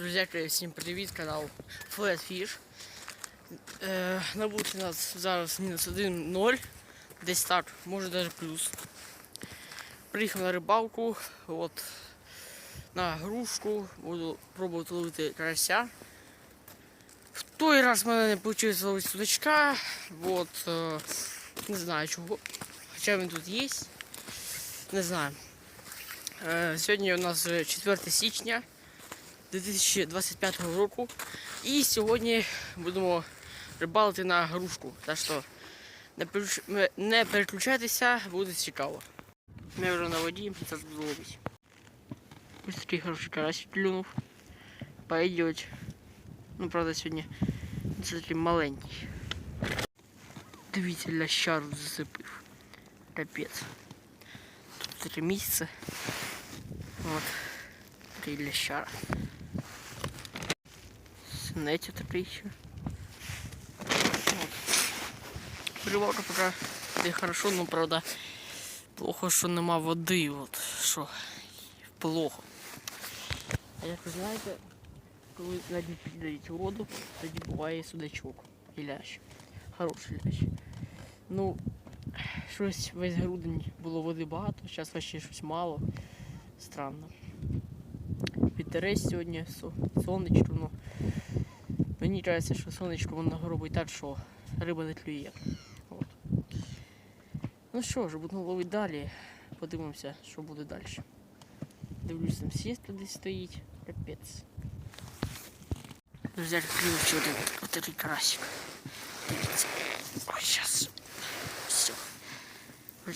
Друзяки, всім привіт, канал Flatfish. Е, на вулиці у нас зараз мінус 1-0, десь так, може навіть плюс. Приїхав на рибалку, от, на грушку, буду пробувати ловити карася. В той раз в мене не вийшло зловити судачка, от, е, не знаю чого. Хоча він тут є. Не знаю. Е, сьогодні у нас 4 січня. 2025 року. І сьогодні будемо рибалити на грушку. Так що не, переключайтеся, буде цікаво. Ми вже на воді, зараз буду ловити. Ось такий хороший карась клюнув. Пойдет. Ну, правда, сьогодні це маленький. Дивіться, лящару зацепив. Капець. Тут таке місце. От. Такий лящара. Синеться такий ще. От. Рибалка пока йде хорошо, но правда плохо, що нема води. От що плохо. А як ви знаєте, коли на дні піддають воду, тоді буває судачок і лящ. Хороший лящ. Ну, щось весь грудень було води багато, зараз вообще щось мало. Странно. Вітерець сьогодні, со- сонечко, ну. Мені кажеться, що сонечко воно робить так, що риба не клює. От. Ну що ж, будемо ловити далі. Подивимося, що буде далі. Дивлюсь, там сітка десь стоїть. Капець. Клюнув ще один от такий карасик. Дивіться. Ой, зараз. Все.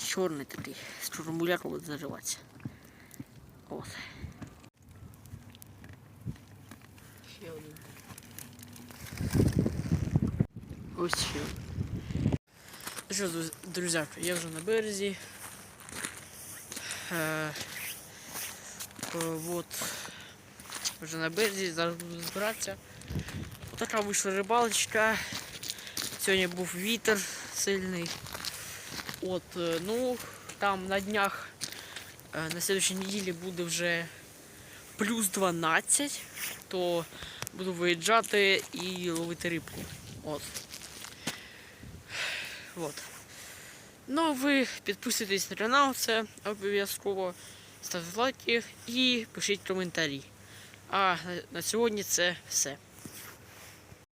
Чорний такий. З чорномуляком буде заживатися. От. Ще один. Ось. Ну що, друзяки, я вже на березі. Е, е. Вже на березі, зараз буду збиратися. Така вийшла рибалочка. Сьогодні був вітер сильний. От, е, ну, там на днях, на следующей неділі буде вже плюс 12, то буду виїжджати і ловити рибку. От. От. Ну, ви підписуйтесь на канал, це обов'язково. Ставте лайки і пишіть коментарі. А на- сьогодні це все.